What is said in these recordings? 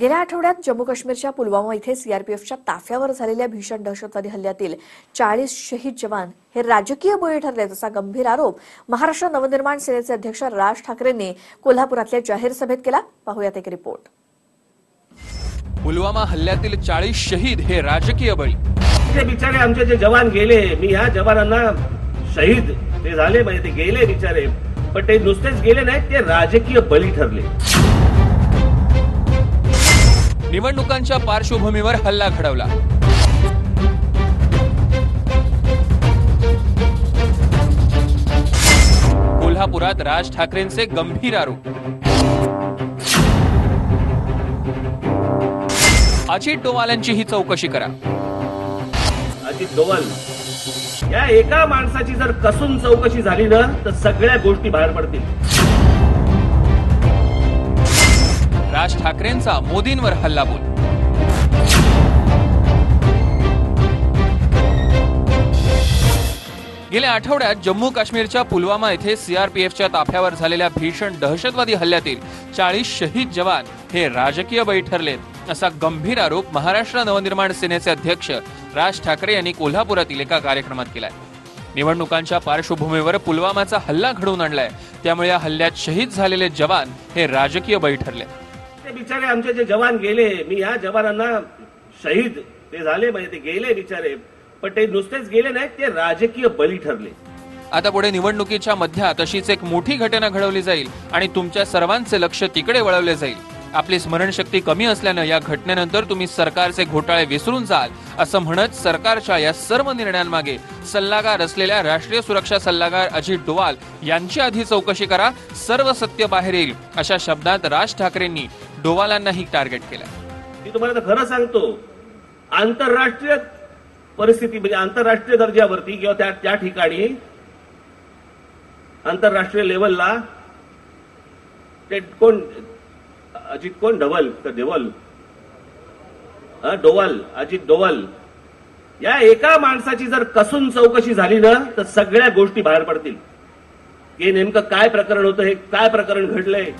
गेल्या आठवड्यात जम्मू काश्मीरच्या पुलवामा इथे सीआरपीएफच्या ताफ्यावर झालेल्या भीषण दहशतवादी हल्ल्यातील चाळीस शहीद जवान हे राजकीय बळी ठरलेत असा गंभीर आरोप महाराष्ट्र नवनिर्माण सेनेचे अध्यक्ष राज ठाकरेंनी कोल्हापुरातल्या जाहीर सभेत केला. पाहुयात एक रिपोर्ट. पुलवामा हल्ल्यातील चाळीस शहीद हे राजकीय बळी. ते बिचारे आमचे जे जवान गेले मी ह्या जवानांना शहीद ते झाले म्हणजे ते गेले बिचारे पण ते नुसतेच गेले नाहीत ते राजकीय बळी ठरले. निवडणुकांच्या पार्श्वभूमीवर हल्ला घडवला. कोल्हापुरात राज ठाकरेंचे गंभीर आरोप. अजित डोवालांची ही चौकशी करा. अजित डोवाल या एका माणसाची जर कसून चौकशी झाली ना तर सगळ्या गोष्टी बाहेर पडतील. राज ठाकरेंचा मोदींवर हल्लाबोल गेल्या आठवड्यात जम्मू काश्मीरच्या पुलवामा येथे सीआरपीएफच्या ताफ्यावर झालेल्या भीषण दहशतवादी हल्ल्यातील चाळीस शहीद जवान हे राजकीय बळी ठरलेत असा गंभीर आरोप महाराष्ट्र नवनिर्माण सेनेचे अध्यक्ष राज ठाकरे यांनी कोल्हापुरातील एका कार्यक्रमात केलाय. निवडणुकांच्या पार्श्वभूमीवर पुलवामाचा हल्ला घडवून आणलाय त्यामुळे या हल्ल्यात शहीद झालेले जवान हे राजकीय बळी ठरले ते बिचारे आमचे जे जवान गेले मी ह्या जवानांना शहीद ते झाले म्हणजे ते गेले बिचारे पण ते नुसतेच गेले नाहीत ते राजकीय बळी ठरले. आता पुढे निवडणुकीच्या मध्यात अशीच एक मोठी घटना घडवली जाईल आणि तुमच्या सर्वांचे लक्ष तिकडे वळवले जाईल. आपली स्मरणशक्ती कमी असल्यानं या घटनेनंतर तुम्ही सरकारचे घोटाळे विसरून जाल असं म्हणत सरकारच्या या सर्व निर्णयांमागे सल्लागार असलेल्या राष्ट्रीय सुरक्षा सल्लागार अजित डोवाल यांची आधी चौकशी करा सर्व सत्य बाहेर येईल अशा शब्दात राज ठाकरेंनी डोवालांनाही टार्गेट केलं मी तुम्हाला खरं सांगतो आंतरराष्ट्रीय परिस्थिती म्हणजे आंतरराष्ट्रीय दर्जावरती किंवा त्या त्या ठिकाणी आंतरराष्ट्रीय लेवलला ते कोण अजित कोण? ढवल तर देवल. डोवाल डोवल अजित डोवल. या एका माणसाची जर कसून चौकशी झाली ना तर सगळ्या गोष्टी बाहेर पडतील. हे नेमकं काय प्रकरण होतं हे काय प्रकरण घडलंय?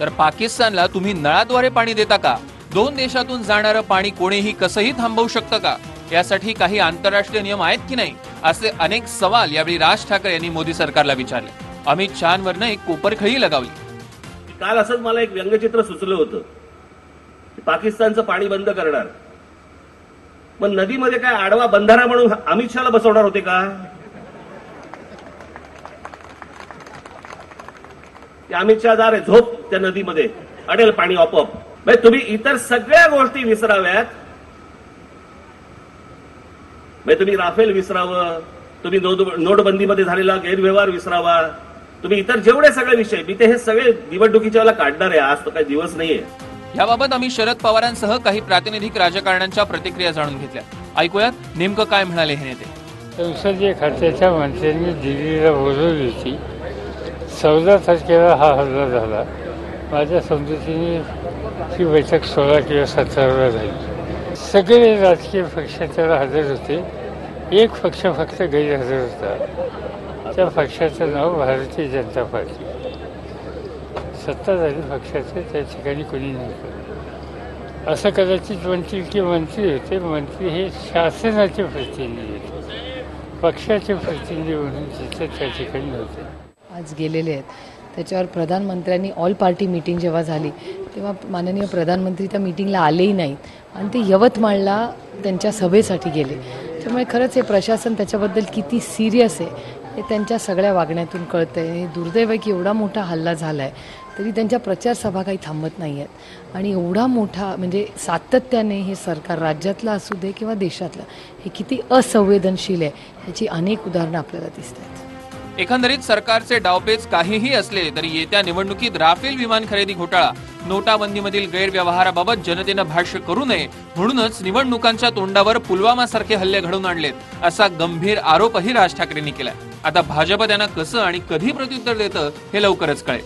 तर पाकिस्तानला तुम्ही नळाद्वारे पाणी देता का? दोन देशातून जाणारं पाणी कोणीही कसंही थांबवू शकतं का? यासाठी काही आंतरराष्ट्रीय नियम आहेत की नाही? असे अनेक सवाल यावेळी राज ठाकरे यांनी मोदी सरकारला विचारले. अमित शहावरनं एक कोपरखळी लगावली. काल असंच मला एक व्यंगचित्र सुचलं होतं पाकिस्तानचं पाणी बंद करणार. मग नदीमध्ये काय आडवा बंधारा म्हणून अमित शहाला बसवणार होते का? की अमित शहा जा रे झोप त्या नदीमध्ये अडेल पाणी आपोआप. म्हणजे तुम्ही इतर सगळ्या गोष्टी विसराव्यात. म्हणजे तुम्ही राफेल विसरावं तुम्ही नोट- नोटबंदीमध्ये झालेला गैरव्यवहार विसरावा. तुम्ही इतर जेवढे सगळे विषय मी ते हे सगळे निवडणुकीच्या वेळेला काढणार आहे. आज तो काही दिवस नाहीये. याबाबत आम्ही शरद पवारांसह काही प्रातिनिधिक राजकारण्यांच्या प्रतिक्रिया जाणून घेतल्या. ऐकूयात नेमकं काय म्हणाले हे नेते. संसदीय खात्याच्या मंत्र्यांनी दिल्लीला बोलवली होती चौदा तारखेला हा हल्ला झाला. माझ्या समजुतीने ही बैठक सोळा किंवा सतराला झाली. सगळे राजकीय पक्ष त्याला हजर होते. एक पक्ष फक्त गैरहजर होता. त्या पक्षाचं नाव भारतीय जनता पार्टी. सत्ताधारी पक्षाचे त्या ठिकाणी कोणी नव्हतं. असं कदाचित म्हणतील की मंत्री होते. मंत्री हे शासनाचे प्रतिनिधी होते. पक्षाचे प्रतिनिधी म्हणून तिथं त्या ठिकाणी होते. आज गेलेले आहेत. त्याच्यावर प्रधानमंत्र्यांनी ऑल पार्टी मीटिंग जेव्हा झाली तेव्हा माननीय प्रधानमंत्री त्या मीटिंगला आलेही नाहीत. आणि ते यवतमाळला त्यांच्या सभेसाठी गेले. त्यामुळे खरंच हे प्रशासन त्याच्याबद्दल किती सिरियस आहे हे त्यांच्या सगळ्या वागण्यातून कळतं आहे हे दुर्दैव आहे की एवढा मोठा हल्ला झाला आहे तरी त्यांच्या प्रचार सभा काही थांबत नाही आहेत आणि एवढा मोठा म्हणजे सातत्याने हे सरकार राज्यातलं असू दे किंवा देशातलं हे किती असंवेदनशील आहे ह्याची अनेक उदाहरणं आपल्याला दिसत आहेत एकंदरीत सरकारचे डावपेच काहीही असले तरी येत्या निवडणुकीत राफेल विमान खरेदी घोटाळा नोटाबंदीमधील गैरव्यवहाराबाबत जनतेनं भाष्य करू नये म्हणूनच निवडणुकांच्या तोंडावर पुलवामा सारखे हल्ले घडवून आणलेत असा गंभीर आरोपही राज ठाकरेंनी केलाय. आता भाजप त्यांना कसं आणि कधी प्रत्युत्तर देतं हे लवकरच कळेल.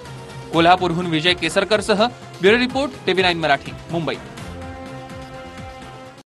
कोल्हापूरहून Vijay केसरकरसह bureau report TV nine Marathi Mumbai.